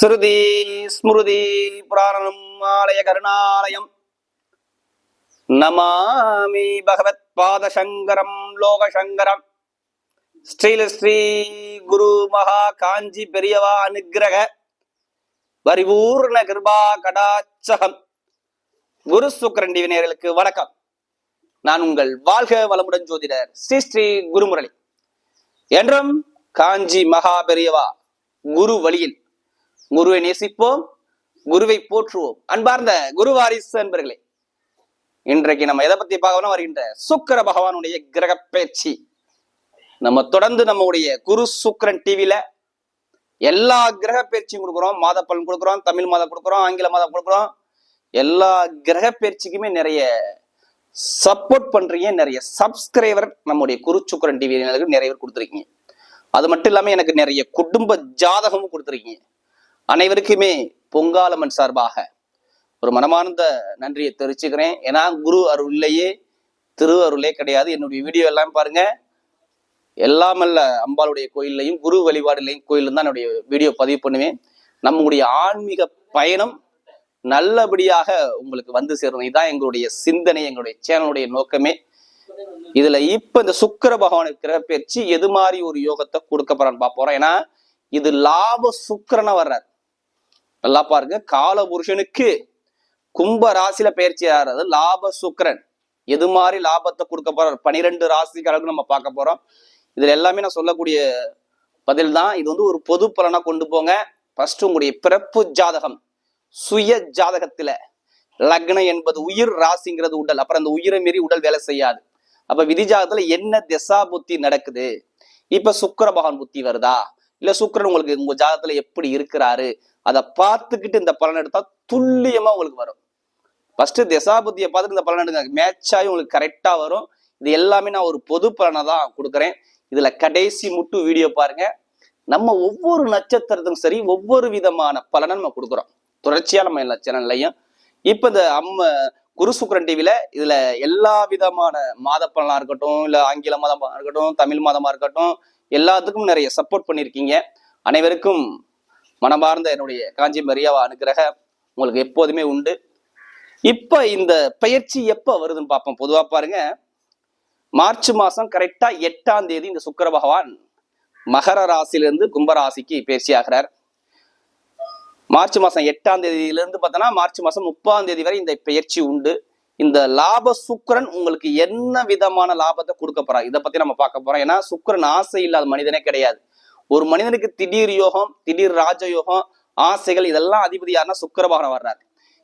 ஸ்ருதி ஸ்மிருதி புராணம் ஆலய கருணாலயம். நமாமி பகவத் பாத சங்கரம் லோக சங்கரம் ஸ்ரீல ஸ்ரீ குரு மகா காஞ்சி பெரியவா அனுக்கிரக பரிபூர்ண கிருபா கடாச்சகம் குரு சுக்கரன் டிவினியர்களுக்கு வணக்கம். நான் உங்கள் வாழ்க வளமுடன் ஜோதிடர் ஸ்ரீ ஸ்ரீ குருமுரளி. என்றும் காஞ்சி மகா பெரியவா குரு வழியில் குருவை நேசிப்போம் குருவை போற்றுவோம். அன்பார்ந்த குரு வாரிசு அன்பர்களே இன்றைக்கு நம்ம எதை பத்தி பார்க்கணும் வருகின்ற சுக்கிர பகவானுடைய கிரக பேச்சு. நம்ம தொடர்ந்து நம்முடைய குரு சுக்கிரன் டிவில எல்லா கிரக பயிற்சியும் கொடுக்குறோம். மாத பலன் கொடுக்குறோம் தமிழ் மாதம் கொடுக்குறோம் ஆங்கில மாதம் கொடுக்குறோம். எல்லா கிரக பயிற்சிக்குமே நிறைய சப்போர்ட் பண்றீங்க நிறைய சப்ஸ்கிரைபர் நம்முடைய குரு சுக்கிரன் டிவி நிறைய பேர் கொடுத்துருக்கீங்க. அது மட்டும் இல்லாம எனக்கு நிறைய குடும்ப ஜாதகமும் கொடுத்துருக்கீங்க. அனைவருக்குமே பொங்காலம்மன் சார்பாக ஒரு மனமார்ந்த நன்றியை தெரிவிச்சுக்கிறேன். ஏன்னா குரு அருள் திரு அருளே கிடையாது. என்னுடைய வீடியோ எல்லாம் பாருங்க. எல்லாமல்ல அம்பாளுடைய கோயில்லையும் குரு வழிபாடுலையும் கோயிலும் தான் என்னுடைய வீடியோ பதிவு பண்ணுவேன். நம்முடைய ஆன்மீக பயணம் நல்லபடியாக உங்களுக்கு வந்து சேரணும். இதுதான் எங்களுடைய சிந்தனை எங்களுடைய சேனலுடைய நோக்கமே. இதுல இப்ப இந்த சுக்கிர பகவானை கிரகப்பயிற்சி எது மாதிரி ஒரு யோகத்தை கொடுக்க போறான்னு பார்க்க ஏன்னா இது லாப சுக்கரனை வர்றார். நல்லா பாருங்க. கால புருஷனுக்கு கும்ப ராசியில பயிற்சி ஆகிறது லாப சுக்கரன். எது மாதிரி லாபத்தை கொடுக்க போறார்? பனிரெண்டு ராசிக்காரர்களுக்கு நம்ம பார்க்க போறோம். இதுல எல்லாமே நான் சொல்லக்கூடிய பதில் தான் இது வந்து ஒரு பொது பலனா கொண்டு போங்க. ஃபர்ஸ்ட் உங்களுடைய பிறப்பு ஜாதகம். சுய ஜாதகத்துல லக்னம் என்பது உயிர் ராசிங்கிறது உடல். அப்புறம் அந்த உயிரை மீறி உடல் வேலை செய்யாது. அப்ப விதி ஜாதகத்துல என்ன திசா புத்தி நடக்குது? இப்ப சுக்கர பகவான் புத்தி வருதா? இல்ல சுக்கிரன் உங்களுக்கு உங்க ஜாதகத்துல எப்படி இருக்கிறாரு? அதை பார்த்துக்கிட்டு இந்த பலன் எடுத்தா துல்லியமா உங்களுக்கு வரும். ஃபர்ஸ்ட் திசாபுத்தியை பார்த்துட்டு இந்த பலன் எடுங்க. மேட்ச் ஆகி உங்களுக்கு கரெக்டா வரும். இது எல்லாமே நான் ஒரு பொது பலனை தான் கொடுக்குறேன். இதுல கடைசி முட்டு வீடியோ பாருங்க. நம்ம ஒவ்வொரு நட்சத்திரத்துக்கும் சரி ஒவ்வொரு விதமான பலனை நம்ம கொடுக்குறோம். தொடர்ச்சியா நம்ம எல்லா சேனல்லையும் இப்ப இந்த அம்ம குரு சுக்கரன் டிவில இதுல எல்லா விதமான மாத பலனா இருக்கட்டும் இல்ல ஆங்கில மாதமா இருக்கட்டும் தமிழ் மாதமா இருக்கட்டும் எல்லாத்துக்கும் நிறைய சப்போர்ட் பண்ணியிருக்கீங்க. அனைவருக்கும் மனமார்ந்த என்னுடைய காஞ்சி மரியாவா அனுகிரக உங்களுக்கு எப்போதுமே உண்டு. இப்ப இந்த பயிற்சி எப்ப வருதுன்னு பார்ப்போம். பொதுவா பாருங்க மார்ச் மாசம் கரெக்டா எட்டாம் தேதி இந்த சுக்கர பகவான் மகர ராசியிலிருந்து கும்பராசிக்கு பயிற்சி ஆகிறார். மார்ச் மாசம் எட்டாம் தேதியிலிருந்து பார்த்தோன்னா மார்ச் மாசம் முப்பாம் தேதி வரை இந்த பயிற்சி உண்டு. இந்த லாப சுக்கரன் உங்களுக்கு என்ன விதமான லாபத்தை கொடுக்க போறா? இதை பத்தி நம்ம பார்க்க போறோம். ஏன்னா சுக்கிரன் ஆசை இல்லாத மனிதனே கிடையாது. ஒரு மனிதனுக்கு திடீர் யோகம் திடீர் ராஜ யோகம் ஆசைகள் இதெல்லாம் அதிபதி யாருன்னா சுக்கரபகவான் வர்றாரு.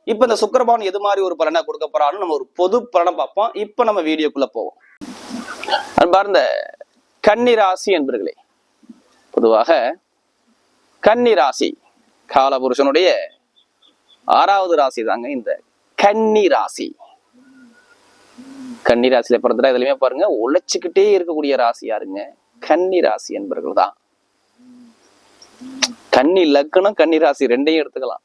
இப்ப இந்த சுக்கரபகவான் எது மாதிரி ஒரு பலனை கொடுக்க போறான்னு நம்ம ஒரு பொது பலனை பார்ப்போம். இப்ப நம்ம வீடியோக்குள்ள போவோம். அன்பார்ந்த கன்னிராசி என்பர்களே பொதுவாக கன்னி ராசி காலபுருஷனுடைய ஆறாவது ராசி தாங்க இந்த கன்னி ராசி கன்னி ராசியில பிறந்துட்டா இதுலயுமே பாருங்க உழைச்சுக்கிட்டே இருக்கக்கூடிய ராசி யாருங்க? கன்னி ராசி என்பர்கள் தான் கன்னி லக்னம் கன்னி ராசி ரெண்டையும் எடுத்துக்கலாம்.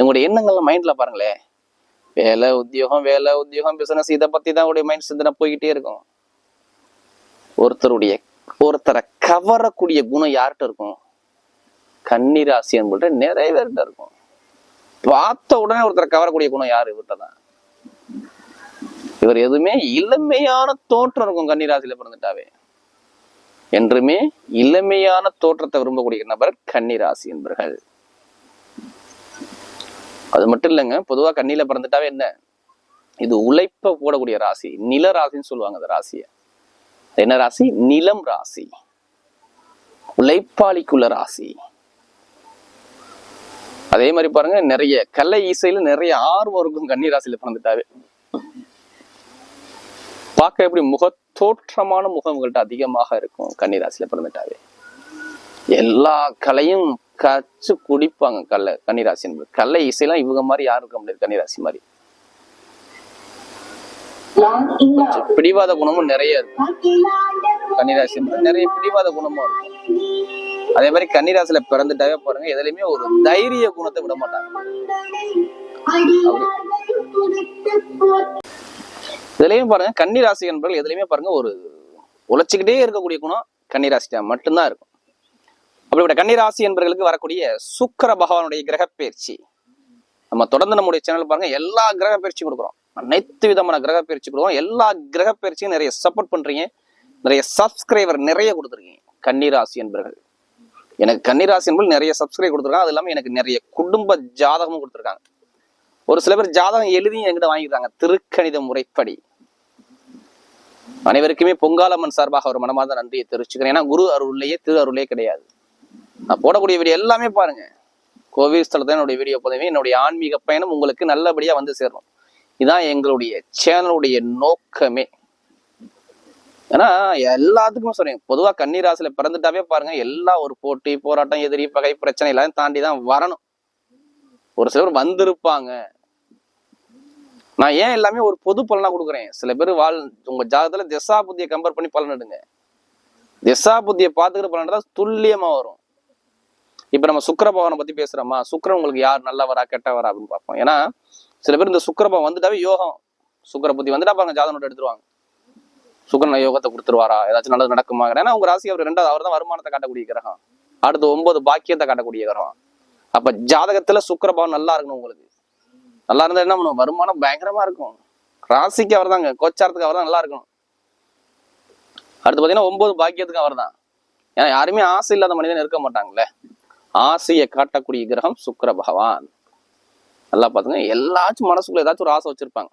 உங்களுடைய எண்ணங்கள்லாம் மைண்ட்ல பாருங்களேன் வேலை உத்தியோகம் வேலை உத்தியோகம் பிசினஸ் இதை பத்தி தான் உடைய மைண்ட் சிந்தனை போய்கிட்டே இருக்கும். ஒருத்தருடைய ஒருத்தரை கவரக்கூடிய குணம் யார்கிட்ட இருக்கும்? கன்னி ராசி என்பது நிறைய பேர்கிட்ட இருக்கும். பார்த்த உடனே ஒருத்தரை கவரக்கூடிய குணம் யாரு? இவர்கிட்ட தான். இவர் எதுவுமே இளமையான தோற்றம் இருக்கும் கன்னிராசியில பிறந்துட்டாவே. என்றுமே இளமையான தோற்றத்தை விரும்பக்கூடிய நபர் கன்னிராசி என்பர்கள். அது மட்டும் இல்லைங்க பொதுவா கண்ணில பிறந்துட்டாவே என்ன? இது உழைப்ப போடக்கூடிய ராசி நில ராசின்னு சொல்லுவாங்க அந்த ராசிய. என்ன ராசி? நிலம் ராசி. உழைப்பாளிக்குள்ள ராசி. அதே மாதிரி பாருங்க நிறைய கலை இசையில நிறைய ஆர்வம் இருக்கும் கன்னி ராசியில பிறந்துட்டாவே. பார்க்க எப்படி முக தோற்றமான முகங்கள்ட்ட அதிகமாக இருக்கும் கன்னிராசியில பிறந்துட்டாவே எல்லா கலையும் கச்சு குடிப்பாங்க கல்ல கன்னிராசி என்பது கல்லை இசையெல்லாம் இவங்க மாதிரி யாரும் இருக்க முடியாது கன்னிராசி மாதிரி. கொஞ்சம் பிடிவாத குணமும் நிறைய இருக்கும். கன்னிராசி நிறைய பிடிவாத குணமும் இருக்கும். அதே மாதிரி கன்னிராசியில பிறந்துட்டாவே பாருங்க எதுலையுமே ஒரு தைரிய குணத்தை விட மாட்டாங்க. இதுலயும் பாருங்க கன்னிராசி என்பவர்கள் எதுலையுமே பாருங்க ஒரு உழைச்சிக்கிட்டே இருக்கக்கூடிய குணம் கன்னிராசி மட்டும்தான் இருக்கும். அப்படிப்பட்ட கன்னிராசி என்பர்களுக்கு வரக்கூடிய சுக்கர பகவானுடைய கிரக பயிற்சி நம்ம தொடர்ந்து நம்முடைய சேனல் பாருங்க எல்லா கிரக பயிற்சி கொடுக்குறோம். அனைத்து விதமான கிரக பயிற்சி கொடுக்குறோம். எல்லா கிரக பயிற்சியும் நிறைய சப்போர்ட் பண்றீங்க. நிறைய சப்ஸ்கிரைபர் நிறைய கொடுத்துருக்கீங்க கன்னிராசி என்பவர்கள் எனக்கு கன்னிராசி என்பது நிறைய சப்ஸ்கிரைப் கொடுத்துருக்காங்க. அது இல்லாமல் எனக்கு நிறைய குடும்ப ஜாதகமும் கொடுத்துருக்காங்க. ஒரு சில பேர் ஜாதகம் எழுதியும் என்கிட்ட வாங்கிக்கிறாங்க. திருக்கணித முறைப்படி. அனைவருக்குமே பொங்காலம்மன் சார்பாக ஒரு மனமார்ந்த நன்றியை தெரிவிச்சுக்கிறேன். ஏன்னா குரு அருள்லையே திரு அருளே கிடையாது. நான் போடக்கூடிய வீடியோ எல்லாமே பாருங்க. கோவில் ஸ்தலத்தை என்னுடைய வீடியோ போதவே என்னுடைய ஆன்மீக பயணம் உங்களுக்கு நல்லபடியா வந்து சேரும். இதுதான் எங்களுடைய சேனலுடைய நோக்கமே. ஏன்னா எல்லாத்துக்குமே சொல்றேன். பொதுவா கன்னிராசில பிறந்துட்டாவே பாருங்க. எல்லா ஒரு போட்டி போராட்டம் எதிரி பகை பிரச்சனை எல்லாம் தாண்டி தான் வரணும். ஒரு சிலர் வந்திருப்பாங்க. நான் ஏன் எல்லாமே ஒரு பொது பலனா கொடுக்குறேன்? சில பேர் வாழ் உங்க ஜாதகத்துல திசா புத்தியை கம்பேர் பண்ணி பலன் எடுங்க. திசா புத்தியை பார்த்துக்கிற பலன் தான் துல்லியமா வரும். இப்ப நம்ம சுக்கர பகவானை பத்தி பேசுறோமா? சுக்கிரன் உங்களுக்கு யார் நல்லவரா கெட்டவரா அப்படின்னு பார்ப்போம். ஏன்னா சில பேர் இந்த சுக்கிர பகவான் வந்துட்டாவே யோகம். சுக்கர புத்தி வந்துட்டா பாருங்க ஜாதகம் எடுத்துருவாங்க. சுக்கரன் யோகத்தை கொடுத்துருவாரா? ஏதாச்சும் நல்லது நடக்குமா? ஏன்னா உங்க ராசி அவர் ரெண்டாவது அவர் தான் வருமானத்தை காட்டக்கூடிய கிரகம். அடுத்து ஒன்பது பாக்கியத்தை காட்டக்கூடிய கிரகம். அப்ப ஜாதகத்துல சுக்கிர நல்லா இருக்கணும் உங்களுக்கு. நல்லா இருந்தா என்ன பண்ணுவோம்? வருமானம் பயங்கரமா இருக்கும். ராசிக்கு அவர் தாங்க கோச்சாரத்துக்கு அவர் தான் நல்லா இருக்கணும். அடுத்து பார்த்தீங்கன்னா ஒன்பது பாக்கியத்துக்கு அவர் தான் ஏன்னா யாருமே ஆசை இல்லாத மனிதன் இருக்க மாட்டாங்களே. ஆசையை காட்டக்கூடிய கிரகம் சுக்கர பகவான். நல்லா பார்த்துங்க எல்லாச்சும் மனசுக்குள்ள ஏதாச்சும் ஒரு ஆசை வச்சிருப்பாங்க.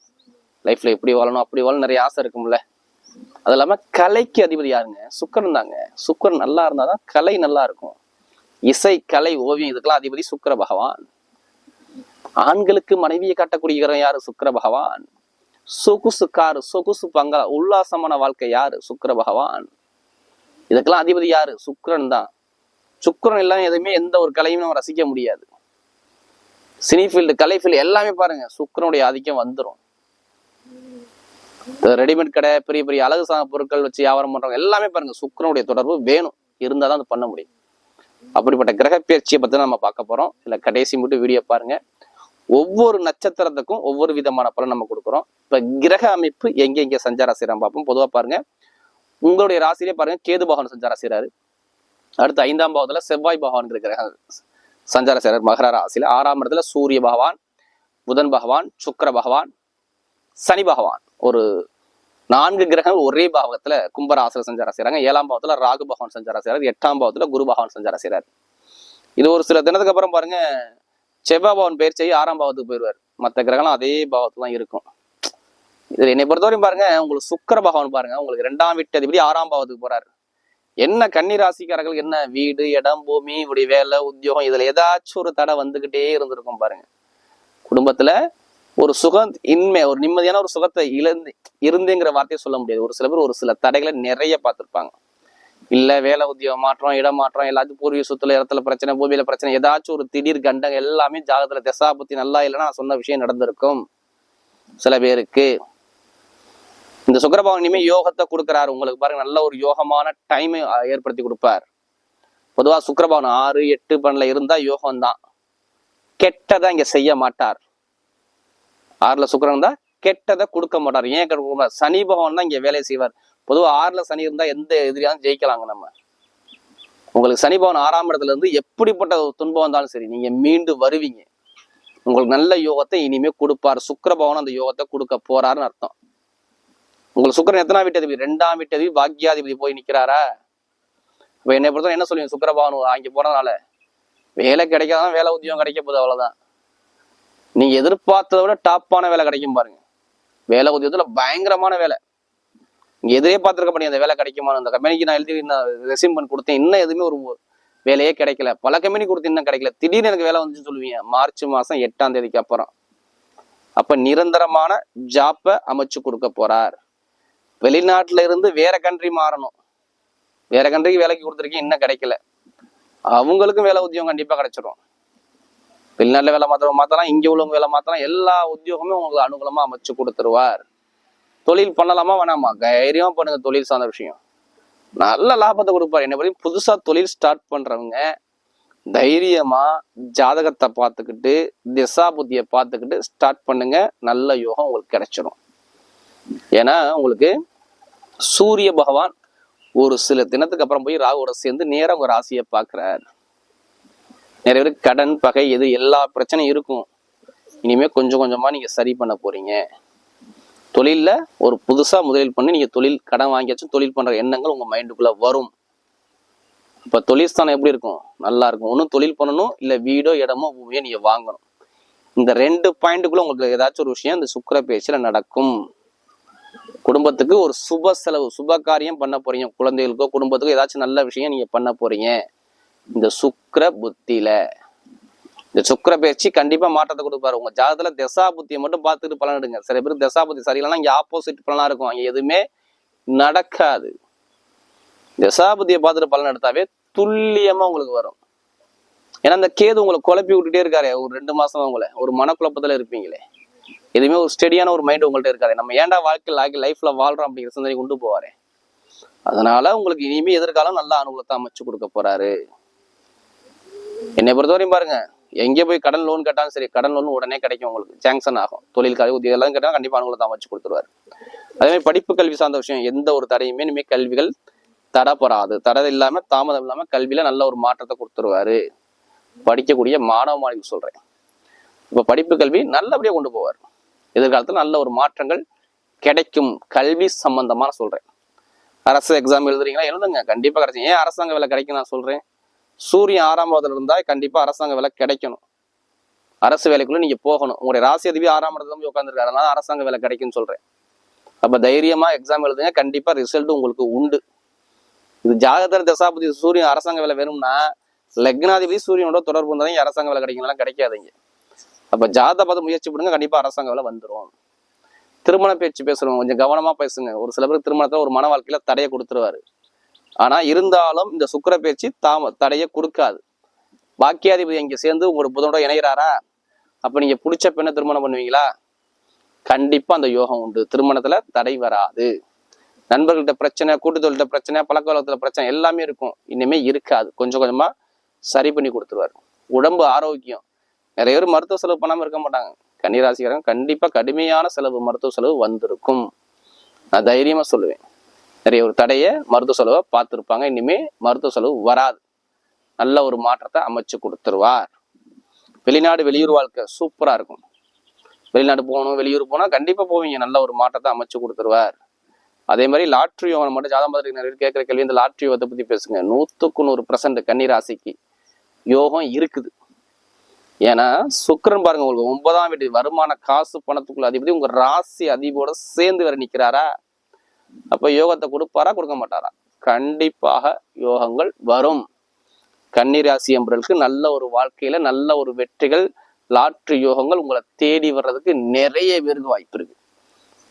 லைஃப்ல எப்படி வாழணும் அப்படி வாழணும் நிறைய ஆசை இருக்கும்ல. அது இல்லாம கலைக்கு அதிபதி யாருங்க? சுக்கரன் தாங்க. சுக்கரன் நல்லா இருந்தாதான் கலை நல்லா இருக்கும். இசை கலை ஓவியம் இதுக்கெல்லாம் அதிபதி சுக்கர பகவான். ஆண்களுக்கு மனைவியை காட்டக்கூடிய யாரு? சுக்கர பகவான். சொகுசு காரு சொகுசு பங்களா உல்லாசமான வாழ்க்கை யாரு? சுக்கர பகவான். இதுக்கெல்லாம் அதிபதி யாரு? சுக்கரன் தான். சுக்கரன் இல்லாம எதுவுமே எந்த ஒரு கலையும் நம்ம ரசிக்க முடியாது. சினி ஃபீல்டு கலை ஃபீல்டு எல்லாமே பாருங்க சுக்கரனுடைய ஆதிக்கம் வந்துடும் ரெடிமேட் கடை பெரிய பெரிய அழகு சாதன பொருட்கள் வச்சு வியாபாரம் பண்றவங்க எல்லாமே பாருங்க சுக்கரனுடைய தொடர்பு வேணும். இருந்தால் தான் அது பண்ண முடியும். அப்படிப்பட்ட கிரக பயிற்சியை பத்தி நம்ம பார்க்க போறோம். இல்ல கடைசி மட்டும் வீடியோ பாருங்க. ஒவ்வொரு நட்சத்திரத்துக்கும் ஒவ்வொரு விதமான பலன் நம்ம கொடுக்குறோம். இப்போ கிரக அமைப்பு எங்கே எங்கே சஞ்சாரம் செய்யறோம் பார்ப்போம். பொதுவாக பாருங்க. உங்களுடைய ராசியிலே பாருங்க கேது பகவான் சஞ்சாரம் செய்கிறாரு அடுத்து ஐந்தாம் பாவத்துல செவ்வாய் பகவான்கிற கிரகம் சஞ்சார செய்கிறார் மகர ராசியில். ஆறாம் இடத்துல சூரிய பகவான் புதன் பகவான் சுக்கர பகவான் சனி பகவான். ஒரு நான்கு கிரகங்கள் ஒரே பாவத்துல கும்பராசில சஞ்சாரம் செய்கிறாங்க ஏழாம் பாவத்துல ராகு பகவான் சஞ்சாரம் செய்கிறார் எட்டாம் பாவத்துல குரு பகவான் சஞ்சாரம் செய்கிறார் இது ஒரு சில தினத்துக்கு அப்புறம் பாருங்க செவ்வாய் பவன் பயிர் செய்ய ஆறாம் பாவத்துக்கு போயிடுவார். மற்ற கிரகம்லாம் அதே பாவத்துல தான் இருக்கும். இதுல என்னை பொறுத்தவரையும் பாருங்க உங்களுக்கு சுக்கர பகவான் பாருங்க உங்களுக்கு ரெண்டாம் வீட்டு அதிபதி ஆறாம் பாவத்துக்கு போறாரு. என்ன கன்னி ராசிக்காரர்கள் என்ன வீடு இடம் பூமி இப்படி வேலை உத்தியோகம் இதுல ஏதாச்சும் ஒரு தடை வந்துகிட்டே இருந்திருக்கும் பாருங்க. குடும்பத்துல ஒரு சுகம் இன்மை ஒரு நிம்மதியான ஒரு சுகத்தை இழந்து இருந்துங்கிற வார்த்தையை சொல்ல முடியாது. ஒரு சில பேர் ஒரு சில தடைகளை நிறைய பார்த்திருப்பாங்க. இல்ல வேலை உத்தியோகம் மாற்றம் இடம் மாற்றம் எல்லாத்தையும் பூர்வீக சொத்துல இடத்துல பிரச்சனை பூமியில பிரச்சனை ஏதாச்சும் ஒரு திடீர் கண்டம் எல்லாமே ஜாதகத்துல திசாபத்தி நல்லா இல்லைன்னா நான் சொன்ன விஷயம் நடந்திருக்கும். சில பேருக்கு. இந்த சுக்கரபவன் இனிமே யோகத்தை கொடுக்குறாரு. உங்களுக்கு பாருங்க நல்ல ஒரு யோகமான டைமை ஏற்படுத்தி கொடுப்பார். பொதுவா சுக்கரபவன் ஆறு எட்டு பன்னில் இருந்தா யோகம் தான் கெட்டதை இங்க செய்ய மாட்டார். ஆறுல சுக்கரன் தான் கெட்டதை கொடுக்க மாட்டார். ஏன் கொடுக்க மாட்டார் சனி பகவான் தான் இங்க வேலை செய்வார். பொதுவாக ஆறில் சனி இருந்தால் எந்த எதிரியாலும் ஜெயிக்கலாங்க நம்ம. உங்களுக்கு சனி பவன் ஆறாம் இடத்துல இருந்து எப்படிப்பட்ட ஒரு துன்பம் வந்தாலும் சரி நீங்கள் மீண்டு வருவீங்க. உங்களுக்கு நல்ல யோகத்தை இனிமேல் கொடுப்பார். சுக்கிர அந்த யோகத்தை கொடுக்க போறாருன்னு அர்த்தம். உங்களுக்கு சுக்கரன் எத்தனாம் வீட்டதிபதி ரெண்டாம் வீட்டதிபதி பாக்யாதிபதி போய் நிற்கிறாரா இப்போ என்னை பொறுத்தவரை என்ன சொல்லுவீங்க சுக்கிர அங்கே அங்க வேலை கிடைக்காதான் வேலை உத்தியோகம் கிடைக்க போகுது அவ்வளோதான் நீங்கள் எதிர்பார்த்ததை விட டாப்பான வேலை கிடைக்கும் பாருங்க. வேலை உத்தியோகத்தில் பயங்கரமான வேலை. இங்கே எதிரே பார்த்துருக்க பண்ணி அந்த வேலை கிடைக்குமா அந்த கம்பெனிக்கு நான் எழுதி ரெசியூம் பண்ணி கொடுத்தேன் இன்னும் எதுவுமே ஒரு வேலையே கிடைக்கல. பல கம்பெனி கொடுத்து இன்னும் கிடைக்கல. திடீர்னு எனக்கு வேலை வந்துச்சு சொல்லுவீங்க. மார்ச் மாதம் எட்டாம் தேதிக்கு அப்புறம். அப்போ நிரந்தரமான ஜாப்பை அமைச்சு கொடுக்க போறார். வெளிநாட்டில் இருந்து வேற கண்ட்ரி மாறணும். வேற கண்ட்ரிக்கு வேலைக்கு கொடுத்துருக்கீங்க இன்னும் கிடைக்கல. அவங்களுக்கும் வேலை உத்தியோகம் கண்டிப்பாக கிடைச்சிடும் வெளிநாட்டில் வேலை மாத்திரம் மாற்றலாம் இங்கே உள்ளவங்க வேலை மாற்றலாம் எல்லா உத்தியோகமும் உங்களுக்கு அனுகூலமாக அமைச்சு கொடுத்துருவார். தொழில் பண்ணலாமா வேணாமா? தைரியமா பண்ணுங்க தொழில் சார்ந்த விஷயம். நல்ல லாபத்தை கொடுப்பாரு. என்ன பற்றி புதுசா தொழில் ஸ்டார்ட் பண்றவங்க தைரியமா ஜாதகத்தை பார்த்துக்கிட்டு திசா புத்தியை பார்த்துக்கிட்டு ஸ்டார்ட் பண்ணுங்க. நல்ல யோகம் உங்களுக்கு கிடைச்சிடும் ஏன்னா உங்களுக்கு சூரிய பகவான் ஒரு சில தினத்துக்கு அப்புறம் போய் ராகுவோட சேர்ந்து நேரம் உங்க ராசியை பார்க்கிறார். நிறைய பேருக்கு கடன் பகை எது எல்லா பிரச்சனையும் இருக்கும். இனிமே கொஞ்சம் கொஞ்சமா நீங்க சரி பண்ண போறீங்க. தொழிலில் ஒரு புதுசாக முதலீடு பண்ணி நீங்கள் தொழில் கடன் வாங்கியாச்சும் தொழில் பண்ணுற எண்ணங்கள் உங்கள் மைண்டுக்குள்ளே வரும். இப்போ தொழில் ஸ்தானம் எப்படி இருக்கும்? நல்லா இருக்கும். ஒன்றும் தொழில் பண்ணணும் இல்லை வீடோ இடமோ பூமியோ நீங்கள் வாங்கணும். இந்த ரெண்டு பாயிண்ட்டுக்குள்ள உங்களுக்கு ஏதாச்சும் ஒரு விஷயம் இந்த சுக்கிர பேச்சில் நடக்கும். குடும்பத்துக்கு ஒரு சுப செலவு சுப காரியம் பண்ண போறீங்க. குழந்தைகளுக்கோ குடும்பத்துக்கோ ஏதாச்சும் நல்ல விஷயம் நீங்கள் பண்ண போறீங்க. இந்த சுக்கர புத்தியில. இந்த சுக்கர பயிற்சி கண்டிப்பா மாற்றத்தை கொடுப்பாரு. உங்க ஜாதகத்துல தசா புத்தியை மட்டும் பார்த்துட்டு பலன் எடுங்க. சில பேர் தசா புத்தி சரியில்லைன்னா இங்க ஆப்போசிட் பலனா இருக்கும். அங்க எதுவுமே நடக்காது. தசா புத்தியை பார்த்துட்டு பலன் எடுத்தாவே துல்லியமா உங்களுக்கு வரும். ஏன்னா அந்த கேது உங்களை குழப்பி விட்டுட்டே இருக்காரு. ஒரு ரெண்டு மாசமா உங்களை. ஒரு மனக்குழப்பத்துல இருப்பீங்களே. எதுவுமே ஒரு ஸ்டெடியான ஒரு மைண்ட் உங்கள்ட்ட இருக்காரு நம்ம ஏன்டா வாழ்க்கையில் ஆகி லைஃப்ல வாழ்றோம் அப்படிங்கிற சிந்தனை கொண்டு போவாரு. அதனால உங்களுக்கு இனிமே எதிர்காலம் நல்ல அனுகூலத்தை அமைச்சு கொடுக்க போறாரு. என்னை பொறுத்தவரையும் பாருங்க. எங்கே போய் கடன் லோன் கேட்டாலும் சரி கடன் லோன் உடனே கிடைக்கும் உங்களுக்கு. சேங்ஷன் ஆகும். தொழில் உதவி எல்லாம் கேட்டாலும் கண்டிப்பா அனுகூலத்தை அமைச்சு கொடுத்துருவாரு. அதே மாதிரி படிப்பு கல்வி சார்ந்த விஷயம் எந்த ஒரு தடையுமே இனிமேல் கல்விகள் தடப்படாது தடை இல்லாமல் தாமதம் இல்லாமல் கல்வியில் நல்ல ஒரு மாற்றத்தை கொடுத்துருவாரு. படிக்கக்கூடிய மாணவ மாணவிகள் சொல்கிறேன் இப்போ படிப்பு கல்வி நல்லபடியாக கொண்டு போவார். எதிர்காலத்தில் நல்ல ஒரு மாற்றங்கள் கிடைக்கும். கல்வி சம்பந்தமாக சொல்கிறேன் அரசு எக்ஸாம் எழுதுறீங்களா? எழுதுங்க. கண்டிப்பாக கிடைச்சி ஏன் அரசாங்க வேலை கிடைக்கும் நான் சொல்கிறேன் சூரியன் ஆறாம் பாவத்துல இருந்தால் கண்டிப்பாக அரசாங்க வேலை கிடைக்கணும். அரசு வேலைக்குள்ளே நீங்கள் போகணும். உங்களுடைய ராசி அதிபதி ஆறாம் இடத்துல போய் உட்காந்துருக்காரு அதனால அரசாங்க வேலை கிடைக்கும்னு சொல்கிறேன் அப்போ தைரியமாக எக்ஸாம் எழுதுங்க. கண்டிப்பாக ரிசல்ட் உங்களுக்கு உண்டு. இது ஜாதகர் தசாபதி சூரியன் அரசாங்க வேலை வேணும்னா லக்னாதிபதி சூரியனோட தொடர்பு இருந்தாலும் அரசாங்க வேலை கிடைக்கலாம் கிடைக்காதீங்க. அப்போ ஜாத பார்த்து முயற்சி பண்ணுங்க. கண்டிப்பாக அரசாங்க வேலை வந்துடும் திருமண பேச்சு பேசுகிறோம் கொஞ்சம் கவனமாக பேசுங்க. ஒரு சில பேருக்கு திருமணத்தில் ஒரு மன வாழ்க்கையில் தடையை கொடுத்துருவாரு. ஆனா இருந்தாலும் இந்த சுக்கிர பயிற்சி தாம தடையை கொடுக்காது. பாக்கியாதிபதி இங்கே சேர்ந்து உங்களோட புதனோட இணைகிறாரா அப்போ நீங்கள் பிடிச்ச பெண்ணை திருமணம் பண்ணுவீங்களா? கண்டிப்பாக அந்த யோகம் உண்டு. திருமணத்துல தடை வராது. நண்பர்கள்ட்ட பிரச்சனை கூட்டுத்தொழில்கிட்ட பிரச்சனை பழக்க பிரச்சனை எல்லாமே இருக்கும். இனிமே இருக்காது. கொஞ்சம் கொஞ்சமா சரி பண்ணி கொடுத்துருவாரு. உடம்பு ஆரோக்கியம். நிறைய பேர் மருத்துவ செலவு பண்ணாமல் இருக்க மாட்டாங்க. கன்னிராசிக்காரங்க கண்டிப்பாக கடுமையான செலவு மருத்துவ செலவு வந்திருக்கும். நான் தைரியமாக சொல்லுவேன். நிறைய ஒரு தடையை மருத்துவ செலவை பார்த்துருப்பாங்க. இனிமே மருத்துவ செலவு வராது. நல்ல ஒரு மாற்றத்தை அமைச்சு கொடுத்துருவார். வெளிநாடு வெளியூர் வாழ்க்கை சூப்பராக இருக்கும். வெளிநாடு போகணும் வெளியூர் போனால் கண்டிப்பாக போவீங்க. நல்ல ஒரு மாற்றத்தை அமைச்சு கொடுத்துருவார். அதே மாதிரி லாட்ரி யோகம் மட்டும் ஜாதகம் நிறைய கேட்குற கேள்வி இந்த லாட்ரி யோகத்தை பற்றி பேசுங்க. நூற்றுக்கு நூறு பர்சன்ட் கன்னிராசிக்கு யோகம் இருக்குது. ஏன்னா சுக்கரன் பாருங்க உங்களுக்கு ஒன்பதாம் வீட்டு வருமான காசு பணத்துக்குள்ள அதிபதி உங்க ராசி அதிபோட சேர்ந்து வர நிக்கிறாரா? அப்ப யோகத்தை கொடுப்பாரா கொடுக்க மாட்டாரா? கண்டிப்பாக யோகங்கள் வரும். கன்னிராசி என்பவர்களுக்கு நல்ல ஒரு வாழ்க்கையில நல்ல ஒரு வெற்றிகள் லாட்ரி யோகங்கள் உங்களை தேடி வர்றதுக்கு நிறைய பேருக்கு வாய்ப்பு இருக்கு.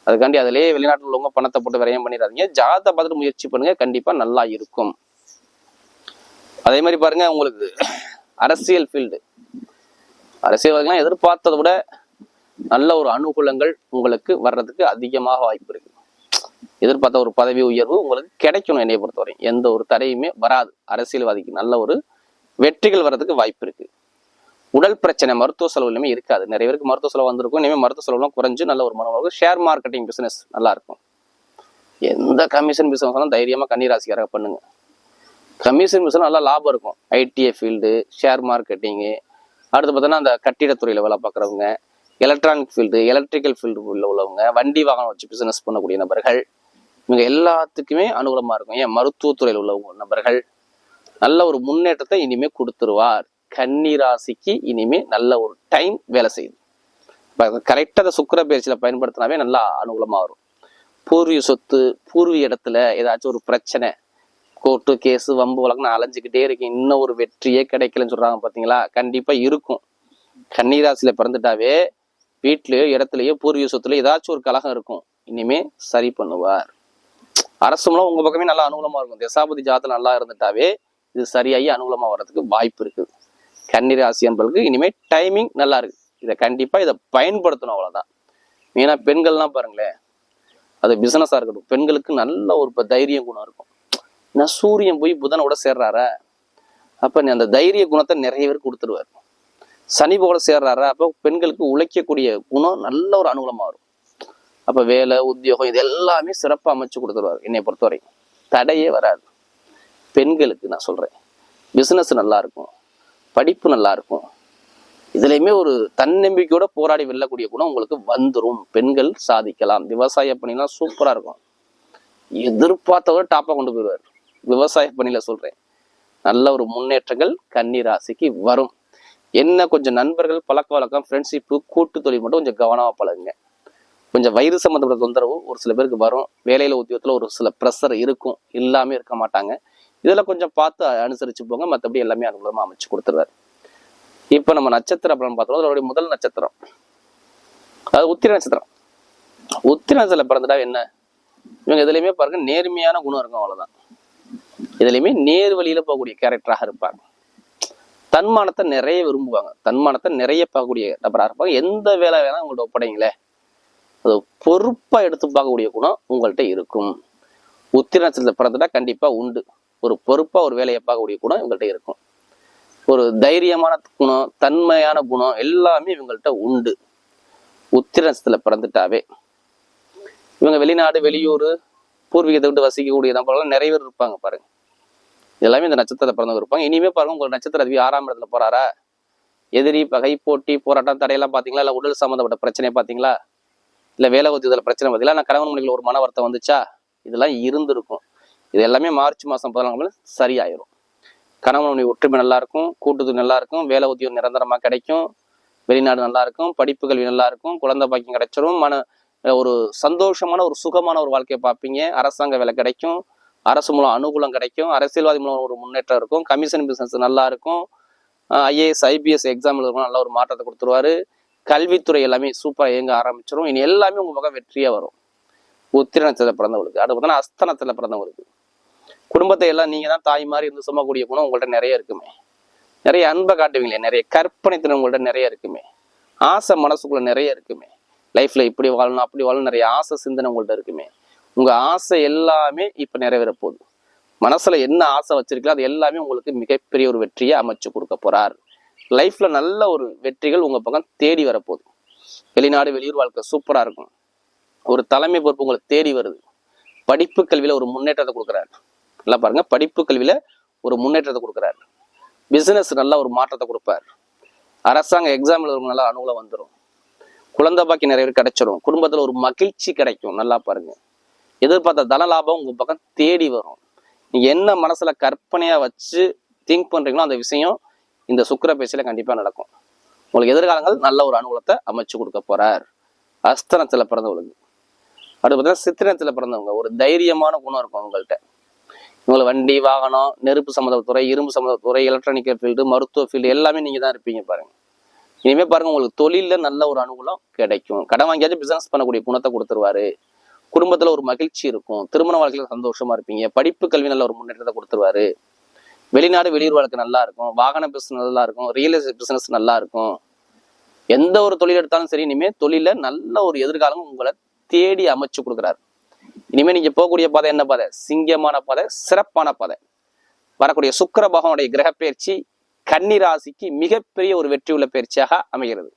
அதுக்காண்டி அதிலேயே வெளிநாட்டில் உள்ளவங்க பணத்தை போட்டு விரயம் பண்ணிடாதீங்க. ஜாதகத்தை பார்த்துட்டு முயற்சி பண்ணுங்க. கண்டிப்பா நல்லா இருக்கும். அதே மாதிரி பாருங்க உங்களுக்கு அரசியல் ஃபீல்டு அரசியல்வாதிகள்லாம் எதிர்பார்த்ததை விட நல்ல ஒரு அனுகூலங்கள் உங்களுக்கு வர்றதுக்கு அதிகமாக வாய்ப்பு இருக்கு. எதிர்பார்த்த ஒரு பதவி உயர்வு உங்களுக்கு கிடைக்கணும் என்னைய பொறுத்தவரை. எந்த ஒரு தடையுமே வராது. அரசியல்வாதிக்கு நல்ல ஒரு வெற்றிகள் வர்றதுக்கு வாய்ப்பு இருக்கு. உடல் பிரச்சனை மருத்துவ செலவு இருக்காது. நிறைய பேருக்கு மருத்துவ செலவு வந்திருக்கும். இனிமேல் மருத்துவ செலவுலாம் குறைஞ்சு நல்ல ஒரு மனவாக ஷேர் மார்க்கெட்டிங் பிசினஸ் நல்லா இருக்கும். எந்த கமிஷன் பிசினஸ் தைரியமா கன்னிராசிக்காரங்க பண்ணுங்க. கமிஷன் பிசினஸ் நல்லா லாபம் இருக்கும். ஐடிஐ ஃபீல்டு ஷேர் மார்க்கெட்டிங்கு அடுத்து பார்த்தோன்னா அந்த கட்டிடத்துறையில் வேலை பார்க்குறவங்க எலக்ட்ரானிக் ஃபீல்டு எலக்ட்ரிக்கல் ஃபீல்டு உள்ள உள்ளவங்க வண்டி வாகனம் வச்சு பிசினஸ் பண்ணக்கூடிய நபர்கள் இவங்க எல்லாத்துக்குமே அனுகூலமா இருக்கும். ஏன்? மருத்துவத்துறையில் உள்ளவங்க நபர்கள். நல்ல ஒரு முன்னேற்றத்தை இனிமே கொடுத்துருவார். கன்னி ராசிக்கு இனிமே நல்ல ஒரு டைம் வேலை செய்யுது. கரெக்டாக அந்த சுக்கர பயிற்சியில பயன்படுத்தினாவே நல்லா அனுகூலமா வரும். பூர்வீக சொத்து பூர்வீக இடத்துல ஏதாச்சும் ஒரு பிரச்சனை கோர்ட்டு கேஸு வம்பு வழக்கு நான் அலைஞ்சுக்கிட்டே இருக்கேன். இன்னும் ஒரு வெற்றியே கிடைக்கலன்னு சொல்றாங்க பார்த்தீங்களா கண்டிப்பாக இருக்கும். கன்னிராசியில பிறந்துட்டாவே வீட்லேயோ இடத்துலயோ பூர்வீக சொத்துலயோ ஏதாச்சும் ஒரு கலகம் இருக்கும். இனிமே சரி பண்ணுவார். அரசு உங்க பக்கமே நல்லா அனுகூலமா இருக்கும். தசாபதி ஜாதகம் நல்லா இருந்துட்டாவே இது சரியாகி அனுகூலமா வர்றதுக்கு வாய்ப்பு இருக்குது. கன்னிராசி என்பதற்கு இனிமே டைமிங் நல்லா இருக்கு. இதை கண்டிப்பா இதை பயன்படுத்தணும் அவ்வளவுதான். மெயினா பெண்கள்லாம் பாருங்களேன். அது பிசினஸா இருக்கட்டும். பெண்களுக்கு நல்ல ஒரு தைரியம் குணம் இருக்கும். ஏன்னா சூரியன் போய் புதனோட சேர்றாரா? அப்ப நீ அந்த தைரிய குணத்தை நிறைய பேர் கொடுத்துருவார் சனி போல சேர்றாரா? அப்போ பெண்களுக்கு உழைக்கக்கூடிய குணம் நல்ல ஒரு அனுகூலமா வரும். அப்ப வேலை உத்தியோகம் இது எல்லாமே சிறப்பா அமைச்சு கொடுத்துருவார் என்னை பொறுத்தவரை. தடையே வராது. பெண்களுக்கு நான் சொல்றேன். பிசினஸ் நல்லா இருக்கும். படிப்பு நல்லா இருக்கும். ஒரு தன்னம்பிக்கையோட போராடி வெல்லக்கூடிய குணம் உங்களுக்கு வந்துடும் பெண்கள் சாதிக்கலாம். விவசாய பணிலாம் சூப்பரா இருக்கும். எதிர்பார்த்தவரை டாப்பா கொண்டு போயிடுவார். விவசாய பணியில சொல்றேன். நல்ல ஒரு முன்னேற்றங்கள் கன்னிராசிக்கு வரும். என்ன கொஞ்சம் நண்பர்கள் பழக்க வழக்கம் ஃப்ரெண்ட்ஷிப்பு கூட்டு தொழில் மட்டும் கொஞ்சம் கவனமா பழகுங்க. கொஞ்சம் வயிறு சம்மந்தப்பட்ட தொந்தரவு ஒரு சில பேருக்கு வரும். வேலையில் உத்தியோகத்தில் ஒரு சில ப்ரெஷர் இருக்கும். இல்லாமல் இருக்க மாட்டாங்க. இதெல்லாம் கொஞ்சம் பார்த்து அனுசரித்து போங்க. மற்றபடி எல்லாமே அனுகூலமாக அமைச்சு கொடுத்துருவாரு. இப்போ நம்ம நட்சத்திரம் பலன் பார்த்தோம். அதோடைய முதல் நட்சத்திரம். அது உத்திர நட்சத்திரம். உத்திர நட்சத்திரம் பிறந்துட்டா என்ன? இவங்க எதுலையுமே பாருங்க நேர்மையான குணம் இருக்கும் அவ்வளோதான் இதுலையுமே நேர் வழியில போகக்கூடிய கேரக்டராக இருப்பாங்க. தன்மானத்தை நிறைய விரும்புவாங்க. தன்மானத்தை நிறைய பார்க்கக்கூடிய நபராக இருப்பாங்க. எந்த வேலை வேணால் உங்கள்ட்ட ஒப்படைங்களே அது பொறுப்பாக எடுத்து பார்க்கக்கூடிய குணம் உங்கள்கிட்ட இருக்கும். உத்திர நட்சத்திரத்தில் பிறந்துட்டா கண்டிப்பாக உண்டு. ஒரு பொறுப்பாக ஒரு வேலையை பார்க்கக்கூடிய குணம் இவங்கள்ட்ட இருக்கும். ஒரு தைரியமான குணம் தன்மையான குணம் எல்லாமே இவங்கள்ட்ட உண்டு. உத்திர நட்சத்திரத்தில் பிறந்துட்டாவே. இவங்க வெளிநாடு வெளியூர் பூர்வீகத்தை விட்டு வசிக்கக்கூடிய நபர்கள்லாம் நிறைய பேர் இருப்பாங்க பாருங்க. எல்லாமே இந்த நட்சத்திரத்தை பிறந்தவங்க இருப்பாங்க. இனிமே பாருங்க உங்கள் நட்சத்திர அதிபதி ஆறாம் இடத்துல போறாரா? எதிரி பகை போட்டி போராட்டம் தடையெல்லாம் பார்த்தீங்களா இல்லை உடல் சம்மந்தப்பட்ட பிரச்சனையை பார்த்தீங்களா இல்லை வேலை உத்தியத்துல பிரச்சனை பாத்தீங்களா நான் கணவன் மனைவில ஒரு மன வருத்தம் வந்துச்சா? இதெல்லாம் இருந்திருக்கும். இது எல்லாமே மார்ச் மாதம் பதினாலு சரியாயிரும். கணவன் மனைவி ஒற்றுமை நல்லாயிருக்கும் கூட்டுது நல்லா வேலை உத்தியோகம் நிரந்தரமாக கிடைக்கும் வெளிநாடு நல்லாயிருக்கும் படிப்பு கல்வி நல்லாயிருக்கும் குழந்தை பாக்கியம் கிடைச்சிரும் மன ஒரு சந்தோஷமான ஒரு சுகமான ஒரு வாழ்க்கையை பார்ப்பீங்க. அரசாங்க வேலை கிடைக்கும் அரசு மூலம் அனுகூலம் கிடைக்கும் அரசியல்வாதி மூலம் ஒரு முன்னேற்றம் இருக்கும் கமிஷன் பிசினஸ் நல்லா இருக்கும். ஐஏஎஸ் ஐபிஎஸ் எக்ஸாம் எழுதுறவங்க நல்ல ஒரு மாற்றத்தை கொடுத்துருவாரு. கல்வித்துறை எல்லாமே சூப்பராக இயங்க ஆரம்பிச்சிடும் இனி எல்லாமே உங்கள் பக்கம் வெற்றியாக வரும். உத்திர பிறந்தவங்களுக்கு. அடுத்து பார்த்தோன்னா அஸ்தனத்தில் பிறந்தவங்களுக்கு. குடும்பத்தை எல்லாம் நீங்கள் தான் தாய் மாதிரி இருந்து சுமக்கூடிய குணம் உங்கள்கிட்ட நிறைய இருக்குமே. நிறைய அன்பை காட்டுவீங்களே நிறைய கற்பனை திறன் உங்கள்கிட்ட நிறைய இருக்குமே. ஆசை மனசுக்குள்ள நிறைய இருக்குமே. லைஃப்பில் இப்படி வாழணும் அப்படி வாழணும் நிறைய ஆசை சிந்தனை உங்கள்கிட்ட இருக்குமே. உங்கள் ஆசை எல்லாமே இப்போ நிறைவேற போகுது மனசில் என்ன ஆசை வச்சிருக்கீங்களோ அது எல்லாமே உங்களுக்கு மிகப்பெரிய ஒரு வெற்றியை அமைச்சு கொடுக்க போகிறார் லைஃப்ல நல்ல ஒரு வெற்றிகள் உங்க பக்கம் தேடி வரப்போகுது. வெளிநாடு வெளியூர் வாழ்க்கை சூப்பரா இருக்கும். ஒரு தலைமை பொறுப்பு உங்களுக்கு தேடி வருது. படிப்பு கல்வியில ஒரு முன்னேற்றத்தை கொடுக்குறாரு. நல்லா பாருங்க. படிப்பு கல்வியில ஒரு முன்னேற்றத்தை கொடுக்குறாரு. பிசினஸ் நல்ல ஒரு மாற்றத்தை கொடுப்பார். அரசாங்க எக்ஸாமில் ஒரு நல்லா அனுகூலம் வந்துடும் குழந்தை பாக்கி நிறைய பேர் கிடைச்சிடும் குடும்பத்துல ஒரு மகிழ்ச்சி கிடைக்கும். நல்லா பாருங்க. எதிர்பார்த்த தன லாபம் உங்க பக்கம் தேடி வரும். நீங்க என்ன மனசுல கற்பனையா வச்சு திங்க் பண்றீங்களோ அந்த விஷயம் இந்த சுக்கர பேச்சில கண்டிப்பாக நடக்கும். உங்களுக்கு எதிர்காலங்கள் நல்ல ஒரு அனுகூலத்தை அமைச்சு கொடுக்க போறார். அஸ்தனத்தில் பிறந்தவங்களுக்கு. அடுத்து பார்த்தீங்கன்னா சித்திரத்தில் பிறந்தவங்க. ஒரு தைரியமான குணம் இருக்கும் உங்கள்கிட்ட இவங்களை வண்டி வாகனம் நெருப்பு சம்மந்தத்துறை இரும்பு சம்மந்தத்துறை எலக்ட்ரானிக்கல் ஃபீல்டு மருத்துவ ஃபீல்டு எல்லாமே நீங்கள் தான் இருப்பீங்க பாருங்கள் இனிமேல் பாருங்கள் உங்களுக்கு தொழிலில் நல்ல ஒரு அனுகூலம் கிடைக்கும். கடன் வாங்கியாச்சும் பிஸ்னஸ் பண்ணக்கூடிய குணத்தை கொடுத்துருவாரு. குடும்பத்தில் ஒரு மகிழ்ச்சி இருக்கும். திருமண வாழ்க்கையில் சந்தோஷமாக இருப்பீங்க. படிப்பு கல்வி நல்ல ஒரு முன்னேற்றத்தை கொடுத்துருவாரு. வெளிநாடு வெளியூர் வாழ்க்கை நல்லா இருக்கும் வாகன பிசினஸ் நல்லா இருக்கும் ரியல் எஸ்டேட் பிசினஸ் நல்லா இருக்கும் எந்த ஒரு தொழில் எடுத்தாலும் சரி இனிமே தொழில நல்ல ஒரு எதிர்காலம் உங்களை தேடி அமைச்சு கொடுக்குறாரு. இனிமே நீங்க போகக்கூடிய பாதை என்ன பாதை? சிங்கமான பாதை சிறப்பான பாதை. வரக்கூடிய சுக்கர பகவானுடைய கிரக பயிற்சி கன்னி ராசிக்கு மிகப்பெரிய ஒரு வெற்றி உள்ள பயிற்சியாக அமைகிறது.